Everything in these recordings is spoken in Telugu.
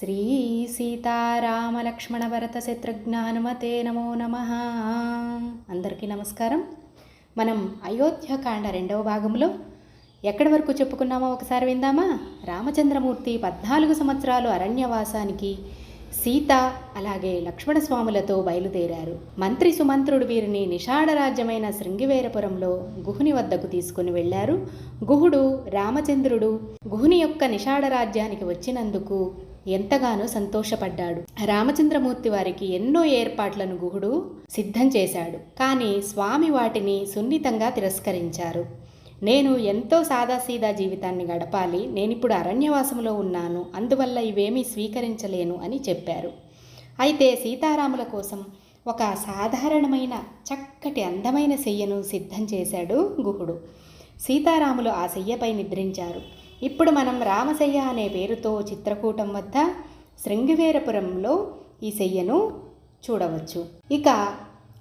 శ్రీ సీతారామలక్ష్మణ భరత శత్రుఘ్న హనుమతే నమో నమ. అందరికీ నమస్కారం. మనం అయోధ్యకాండ రెండవ భాగంలో ఎక్కడి వరకు చెప్పుకున్నామో ఒకసారి విందామా? రామచంద్రమూర్తి పద్నాలుగు సంవత్సరాలు అరణ్యవాసానికి సీత అలాగే లక్ష్మణస్వాములతో బయలుదేరారు. మంత్రి సుమంత్రుడు వీరిని నిషాడరాజ్యమైన శృంగివేరపురంలో గుహుని వద్దకు తీసుకుని వెళ్ళారు గుహుడు రామచంద్రుడు గుహుని యొక్క నిషాడరాజ్యానికి వచ్చినందుకు ఎంతగానో సంతోషపడ్డాడు. రామచంద్రమూర్తి వారికి ఎన్నో ఏర్పాట్లను గుహుడు సిద్ధం చేశాడు. కానీ స్వామి వాటిని సున్నితంగా తిరస్కరించారు. నేను ఎంతో సాదాసీదా జీవితాన్ని గడపాలి నేనిప్పుడు అరణ్యవాసంలో ఉన్నాను అందువల్ల ఇవేమీ స్వీకరించలేను అని చెప్పారు. అయితే సీతారాముల కోసం ఒక సాధారణమైన చక్కటి అందమైన శయ్యను సిద్ధం చేశాడు గుహుడు. సీతారాములు ఆ శయ్యపై నిద్రించారు. ఇప్పుడు మనం రామశయ్య అనే పేరుతో చిత్రకూటం వద్ద శృంగివేరపురంలో ఈ శయ్యను చూడవచ్చు. ఇక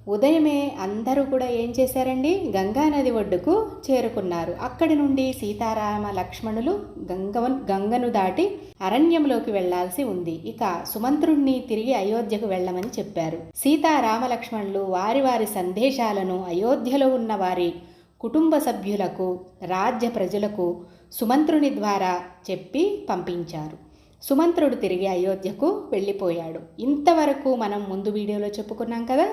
ఉదయమే అందరూ కూడా ఏం చేశారండి? గంగానది ఒడ్డుకు చేరుకున్నారు. అక్కడి నుండి సీతారామ లక్ష్మణులు గంగవన్ గంగను దాటి అరణ్యంలోకి వెళ్ళాల్సి ఉంది. ఇక సుమంత్రుణ్ణి తిరిగి అయోధ్యకు వెళ్ళమని చెప్పారు. సీతారామ లక్ష్మణులు వారి వారి సందేశాలను అయోధ్యలో ఉన్న వారి కుటుంబ సభ్యులకు రాజ్య ప్రజలకు సుమంత్రుని ద్వారా చెప్పి పంపించారు. సుమంత్రుడు తిరిగి అయోధ్యకు వెళ్ళిపోయాడు. ఇంతవరకు మనం ముందు వీడియోలో చెప్పుకున్నాం కదా?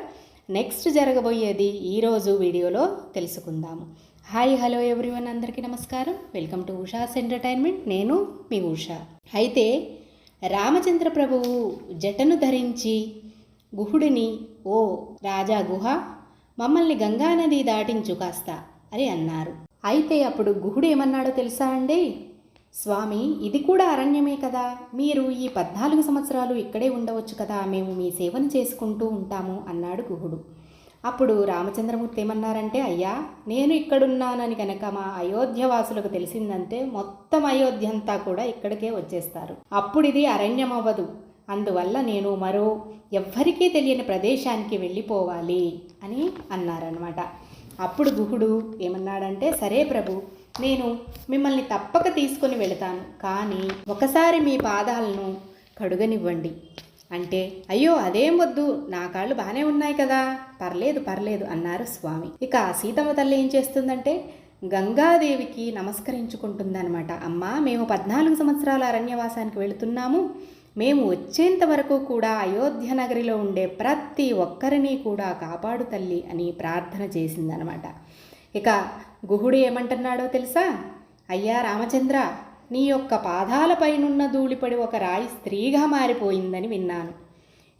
నెక్స్ట్ జరగబోయేది ఈరోజు వీడియోలో తెలుసుకుందాము. హాయ్ హలో ఎవ్రీవన్ అందరికీ నమస్కారం. Welcome to Usha's entertainment. నేను మీ ఉషా. అయితే రామచంద్ర ప్రభువు జటను ధరించి గుహుడిని ఓ రాజా గుహ మమ్మల్ని గంగానది దాటించు కాస్త అని అన్నారు. అయితే అప్పుడు గుహుడు ఏమన్నాడో తెలుసా అండి? స్వామి ఇది కూడా అరణ్యమే కదా. మీరు ఈ పద్నాలుగు సంవత్సరాలు ఇక్కడే ఉండవచ్చు కదా. మేము మీ సేవను చేసుకుంటూ ఉంటాము అన్నాడు గుహుడు. అప్పుడు రామచంద్రమూర్తి ఏమన్నారంటే అయ్యా నేను ఇక్కడున్నానని కనుక మా అయోధ్యవాసులకు తెలిసిందంటే మొత్తం అయోధ్య అంతా కూడా ఇక్కడికే వచ్చేస్తారు. అప్పుడు ఇది అరణ్యం అవ్వదు అందువల్ల నేను మరో ఎవ్వరికీ తెలియని ప్రదేశానికి వెళ్ళిపోవాలి అని అన్నారనమాట అప్పుడు గుహుడు ఏమన్నాడంటే సరే ప్రభు నేను మిమ్మల్ని తప్పక తీసుకొని వెళతాను కానీ ఒకసారి మీ పాదాలను కడుగనివ్వండి. అంటే అయ్యో అదేం వద్దు నా కాళ్ళు బాగానే ఉన్నాయి కదా. పర్లేదు పర్లేదు అన్నారు స్వామి. ఇక సీతమ్మ తల్లి ఏం చేస్తుందంటే గంగాదేవికి నమస్కరించుకుంటుందన్నమాట. అమ్మా మేము పద్నాలుగు సంవత్సరాల అరణ్యవాసానికి వెళుతున్నాము. మేము వచ్చేంత వరకు కూడా అయోధ్య నగరిలో ఉండే ప్రతి ఒక్కరిని కూడా కాపాడు తల్లి అని ప్రార్థన చేసిందనమాట. ఇక గుహుడు ఏమంటున్నాడో తెలుసా? అయ్యా రామచంద్ర నీ యొక్క పాదాలపైనున్న ధూళిపడి ఒక రాయి స్త్రీగా మారిపోయిందని విన్నాను.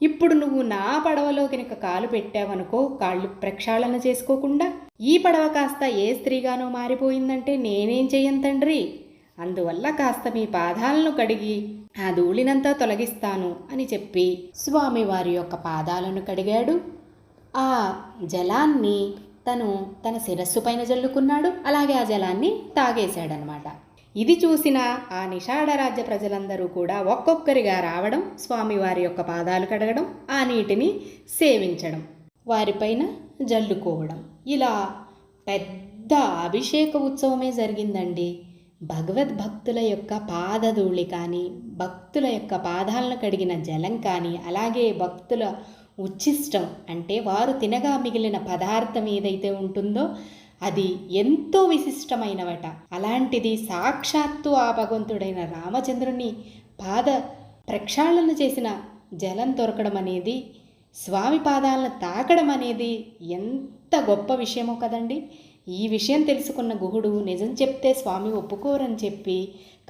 ఇప్పుడు నువ్వు నా పడవలో కనుక కాలు పెట్టావనుకో కాళ్ళు ప్రక్షాళన చేసుకోకుండా ఈ పడవ కాస్త ఏ స్త్రీగానో మారిపోయిందంటే నేనేం చెయ్యను తండ్రి? అందువల్ల కాస్త మీ పాదాలను కడిగి ఆ ధూళినంతా తొలగిస్తాను అని చెప్పి స్వామివారి యొక్క పాదాలను కడిగాడు. ఆ జలాన్ని తను తన శిరస్సు పైన జల్లుకున్నాడు. అలాగే ఆ జలాన్ని తాగేశాడనమాట ఇది చూసిన ఆ నిషాఢ రాజ్య ప్రజలందరూ కూడా ఒక్కొక్కరిగా రావడం స్వామివారి యొక్క పాదాలు కడగడం ఆ నీటిని సేవించడం వారిపైన జల్లుకోవడం. ఇలా పెద్ద అభిషేక ఉత్సవమే జరిగిందండి. భగవద్భక్తుల యొక్క పాదధూళి కానీ భక్తుల యొక్క పాదాలను కడిగిన జలం కానీ అలాగే భక్తుల ఉచ్ఛిష్టం అంటే వారు తినగా మిగిలిన పదార్థం ఏదైతే ఉంటుందో అది ఎంతో విశిష్టమైనవట. అలాంటిది సాక్షాత్తు ఆ భగవంతుడైన రామచంద్రుని పాద ప్రక్షాళన చేసిన జలం దొరకడం అనేది స్వామి పాదాలను తాకడం అనేది ఎంత గొప్ప విషయమో కదండి. ఈ విషయం తెలుసుకున్న గుహుడు నిజం చెప్తే స్వామి ఒప్పుకోరని చెప్పి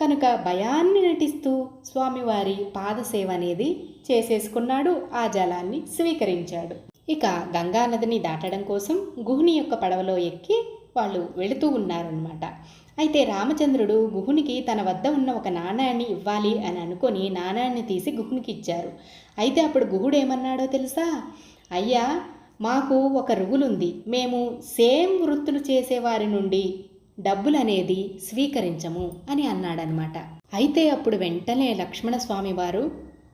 కనుక భయాన్ని నటిస్తూ స్వామివారి పాదసేవ అనేది చేసేసుకున్నాడు ఆ జలాన్ని స్వీకరించాడు. ఇక గంగానదిని దాటడం కోసం గుహుని యొక్క పడవలో ఎక్కి వాళ్ళు వెళుతూ ఉన్నారనమాట అయితే రామచంద్రుడు గుహునికి తన వద్ద ఉన్న ఒక నాణ్యాన్ని ఇవ్వాలి అని అనుకొని నాణ్యాన్ని తీసి గుహునికి ఇచ్చారు. అయితే అప్పుడు గుహుడు ఏమన్నాడో తెలుసా? అయ్యా మాకు ఒక రుగులుంది మేము సేమ్ వృత్తులు చేసేవారి నుండి డబ్బులు అనేది స్వీకరించము అని అన్నాడనమాట. అయితే అప్పుడు వెంటనే లక్ష్మణస్వామి వారు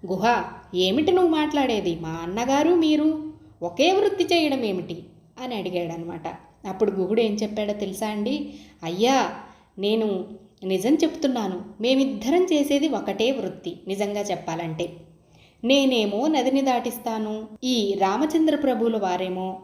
గుహ ఏమిటి నువ్వు మాట్లాడేది? మా అన్నగారు మీరు ఒకే వృత్తి చేయడం ఏమిటి? అని అడిగాడనమాట. అప్పుడు గుహుడు ఏం చెప్పాడో తెలుసా అండి? అయ్యా నేను నిజం చెప్తున్నాను. మేమిద్దరం చేసేది ఒకటే వృత్తి నిజంగా చెప్పాలంటే. నేనేమో నదిని దాటిస్తాను ఈ రామచంద్ర ప్రభువుల వారేమో.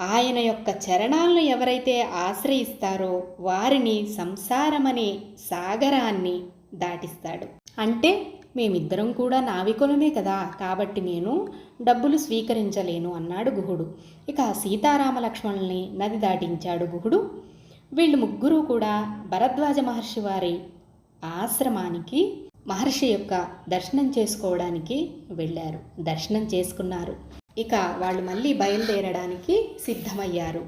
ఆయన యొక్క చరణాలను ఎవరైతే ఆశ్రయిస్తారో వారిని సంసారమనే సాగరాన్ని దాటిస్తాడు. అంటే మేమిద్దరం కూడా నావికులమే కదా కాబట్టి నేను డబ్బులు స్వీకరించలేను అన్నాడు గుహుడు. ఇక సీతారామ లక్ష్మణుల్ని నది దాటించాడు గుహుడు. వీళ్ళు ముగ్గురు కూడా భరద్వాజ మహర్షి వారి ఆశ్రమానికి మహర్షి యొక్క దర్శనం చేసుకోవడానికి వెళ్ళారు. దర్శనం చేసుకున్నారు. ఇక వాళ్ళు మళ్ళీ బయలుదేరడానికి సిద్ధమయ్యారు.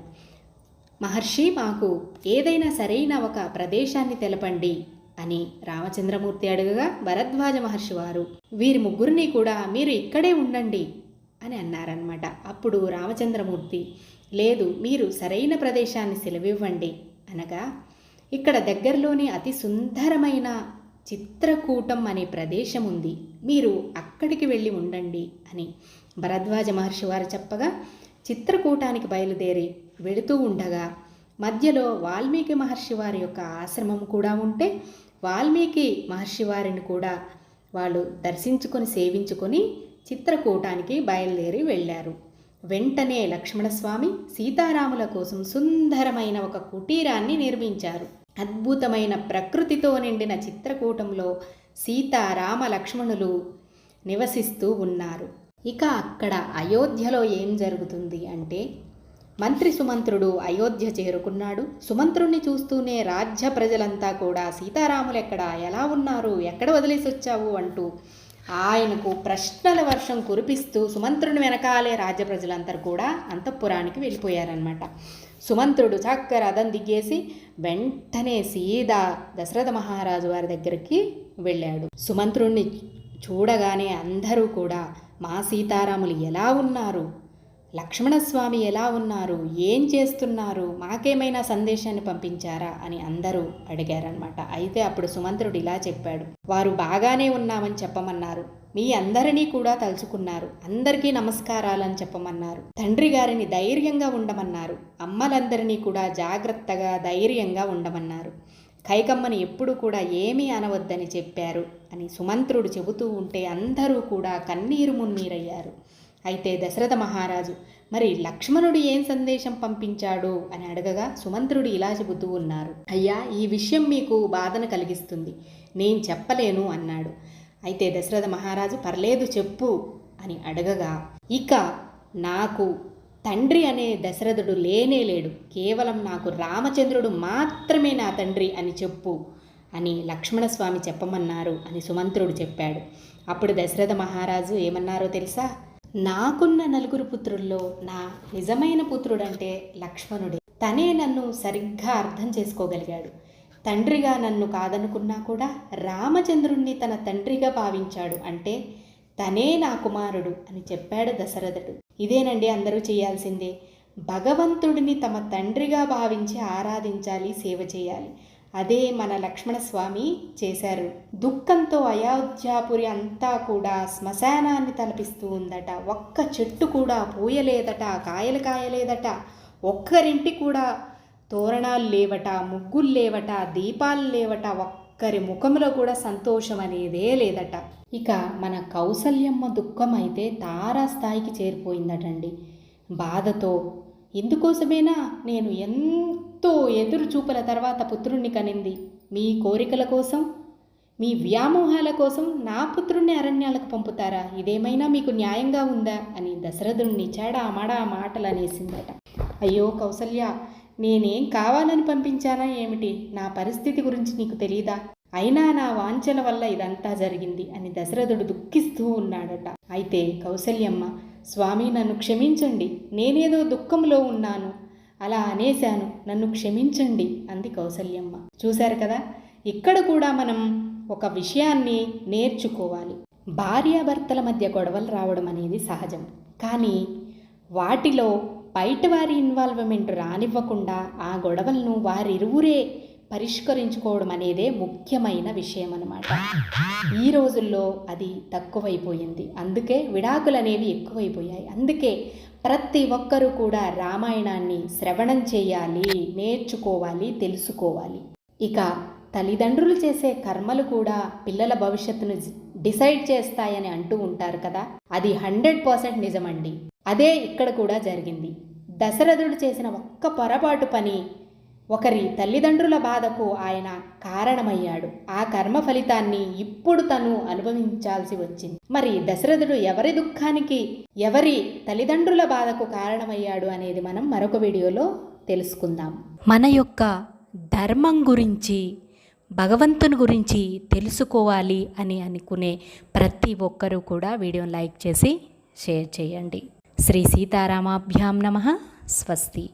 మహర్షి మాకు ఏదైనా సరైన ఒక ప్రదేశాన్ని తెలపండి అని రామచంద్రమూర్తి అడుగగా భరద్వాజ మహర్షి వారు వీరి ముగ్గురిని కూడా మీరు ఇక్కడే ఉండండి అని అన్నారనమాట అప్పుడు రామచంద్రమూర్తి లేదు మీరు సరైన ప్రదేశాన్ని సెలవివ్వండి అనగా ఇక్కడ దగ్గరలోని అతి సుందరమైన చిత్రకూటం అనే ప్రదేశం ఉంది మీరు అక్కడికి వెళ్ళి ఉండండి అని భరద్వాజ మహర్షి వారు చెప్పగా చిత్రకూటానికి బయలుదేరి వెళుతూ ఉండగా మధ్యలో వాల్మీకి మహర్షి వారి యొక్క ఆశ్రమం కూడా ఉంటే వాల్మీకి మహర్షి వారిని కూడా వాళ్ళు దర్శించుకొని సేవించుకొని చిత్రకూటానికి బయలుదేరి వెళ్ళారు. వెంటనే లక్ష్మణస్వామి సీతారాముల కోసం సుందరమైన ఒక కుటీరాన్ని నిర్మించారు. అద్భుతమైన ప్రకృతితో నిండిన చిత్రకూటంలో సీత రామ లక్ష్మణులు నివసిస్తూ ఉన్నారు. ఇక అక్కడ అయోధ్యలో ఏం జరుగుతుంది అంటే మంత్రి సుమంత్రుడు అయోధ్య చేరుకున్నాడు. సుమంత్రుణ్ణి చూస్తూనే రాజ్య ప్రజలంతా కూడా సీతారాములు ఎక్కడ? ఎలా ఉన్నారు? ఎక్కడ వదిలేసి వచ్చావు? అంటూ ఆయనకు ప్రశ్నల వర్షం కురిపిస్తూ సుమంత్రుని వెనకాలే రాజ్య ప్రజలందరూ కూడా అంతఃపురానికి వెళ్ళిపోయారనమాట సుమంత్రుడు చక్కర రథం దిగేసి వెంటనే సీదా దశరథ మహారాజు వారి దగ్గరికి వెళ్ళాడు. సుమంత్రుణ్ణి చూడగానే అందరూ కూడా మా సీతారాములు ఎలా ఉన్నారు? లక్ష్మణస్వామి ఎలా ఉన్నారు? ఏం చేస్తున్నారు? మాకేమైనా సందేశాన్ని పంపించారా? అని అందరూ అడిగారనమాట అయితే అప్పుడు సుమంత్రుడు ఇలా చెప్పాడు వారు బాగానే ఉన్నామని చెప్పమన్నారు. మీ అందరినీ కూడా తలుచుకున్నారు. అందరికీ నమస్కారాలని చెప్పమన్నారు. తండ్రి గారిని ధైర్యంగా ఉండమన్నారు. అమ్మలందరినీ కూడా జాగ్రత్తగా ధైర్యంగా ఉండమన్నారు. కైకమ్మని ఎప్పుడు కూడా ఏమీ అనవద్దని చెప్పారు అని సుమంత్రుడు చెబుతూ ఉంటే అందరూ కూడా కన్నీరు మున్నీరయ్యారు. అయితే దశరథ మహారాజు మరి లక్ష్మణుడు ఏం సందేశం పంపించాడు అని అడగగా సుమంత్రుడు ఇలా చెబుతూ ఉన్నారు. అయ్యా ఈ విషయం మీకు బాధను కలిగిస్తుంది. నేను చెప్పలేను అన్నాడు. అయితే దశరథ మహారాజు పర్లేదు చెప్పు అని అడగగా ఇక నాకు తండ్రి అనే దశరథుడు లేనే లేడు. కేవలం నాకు రామచంద్రుడు మాత్రమే నా తండ్రి అని చెప్పు అని లక్ష్మణస్వామి చెప్పమన్నారు అని సుమంత్రుడు చెప్పాడు. అప్పుడు దశరథ మహారాజు ఏమన్నారో తెలుసా? నాకున్న నలుగురు పుత్రుల్లో నా నిజమైన పుత్రుడంటే లక్ష్మణుడే. తనే నన్ను సరిగ్గా అర్థం చేసుకోగలిగాడు. తండ్రిగా నన్ను కాదనుకున్నా కూడా రామచంద్రుణ్ణి తన తండ్రిగా భావించాడు. అంటే తనే నా కుమారుడు అని చెప్పాడు దశరథుడు. ఇదేనండి అందరూ చేయాల్సిందే. భగవంతుడిని తమ తండ్రిగా భావించి ఆరాధించాలి సేవ చేయాలి. అదే మన లక్ష్మణస్వామి చేశారు. దుఃఖంతో అయోధ్యాపురి అంతా కూడా శ్మశానాన్ని తలపిస్తూ ఉందట. ఒక్క చెట్టు కూడా పూయలేదట కాయలు కాయలేదట. ఒక్కరింటి కూడా తోరణాలు లేవట ముగ్గులు లేవట దీపాలు లేవట ఒక్కరి ముఖంలో కూడా సంతోషం అనేదే లేదట. ఇక మన కౌసల్యమ్మ దుఃఖం అయితే తారాస్థాయికి చేరిపోయిందటండి. బాధతో ఇందుకోసమేనా నేను ఎంతో ఎదురు చూపుల తర్వాత పుత్రుణ్ణి కనింది? మీ కోరికల కోసం? మీ వ్యామోహాల కోసం నా పుత్రుణ్ణి అరణ్యాలకు పంపుతారా? ఇదేమైనా మీకు న్యాయంగా ఉందా? అని దశరథుణ్ణి చెడా మడా మాటలు అనేసిందట అయ్యో కౌసల్య నేనేం కావాలని పంపించానా ఏమిటి? నా పరిస్థితి గురించి నీకు తెలీదా? అయినా నా వాంఛల వల్ల ఇదంతా జరిగింది అని దశరథుడు దుఃఖిస్తూ ఉన్నాడట. అయితే కౌసల్యమ్మ స్వామి నన్ను క్షమించండి నేనేదో దుఃఖంలో ఉన్నాను. అలా అనేశాను నన్ను క్షమించండి అంది కౌసల్యమ్మ. చూశారు కదా ఇక్కడ కూడా మనం ఒక విషయాన్ని నేర్చుకోవాలి. భార్యాభర్తల మధ్య గొడవలు రావడం అనేది సహజం. కానీ వాటిలో బయట వారి ఇన్వాల్వ్మెంట్ రానివ్వకుండా ఆ గొడవలను వారిరువురే పరిష్కరించుకోవడం అనేదే ముఖ్యమైన విషయం అన్నమాట ఈ రోజుల్లో అది తక్కువైపోయింది. అందుకే విడాకులు అనేవి ఎక్కువైపోయాయి. అందుకే ప్రతి ఒక్కరూ కూడా రామాయణాన్ని శ్రవణం చేయాలి నేర్చుకోవాలి తెలుసుకోవాలి. ఇక తల్లిదండ్రులు చేసే కర్మలు కూడా పిల్లల భవిష్యత్తును డిసైడ్ చేస్తాయని అంటూ ఉంటారు కదా? అది హండ్రెడ్ పర్సెంట్ నిజమండి. అదే ఇక్కడ కూడా జరిగింది. దశరథుడు చేసిన ఒక్క పొరపాటు పని ఒకరి తల్లిదండ్రుల బాధకు ఆయన కారణమయ్యాడు. ఆ కర్మ ఫలితాన్ని ఇప్పుడు తను అనుభవించాల్సి వచ్చింది. మరి దశరథుడు ఎవరి దుఃఖానికి ఎవరి తల్లిదండ్రుల బాధకు కారణమయ్యాడు అనేది మనం మరొక వీడియోలో తెలుసుకుందాం. మన యొక్క ధర్మం గురించి భగవంతుని గురించి తెలుసుకోవాలి అని అనుకునే ప్రతి ఒక్కరూ కూడా వీడియోని లైక్ చేసి షేర్ చేయండి. శ్రీ సీతారామాభ్యాం నమ స్వస్తి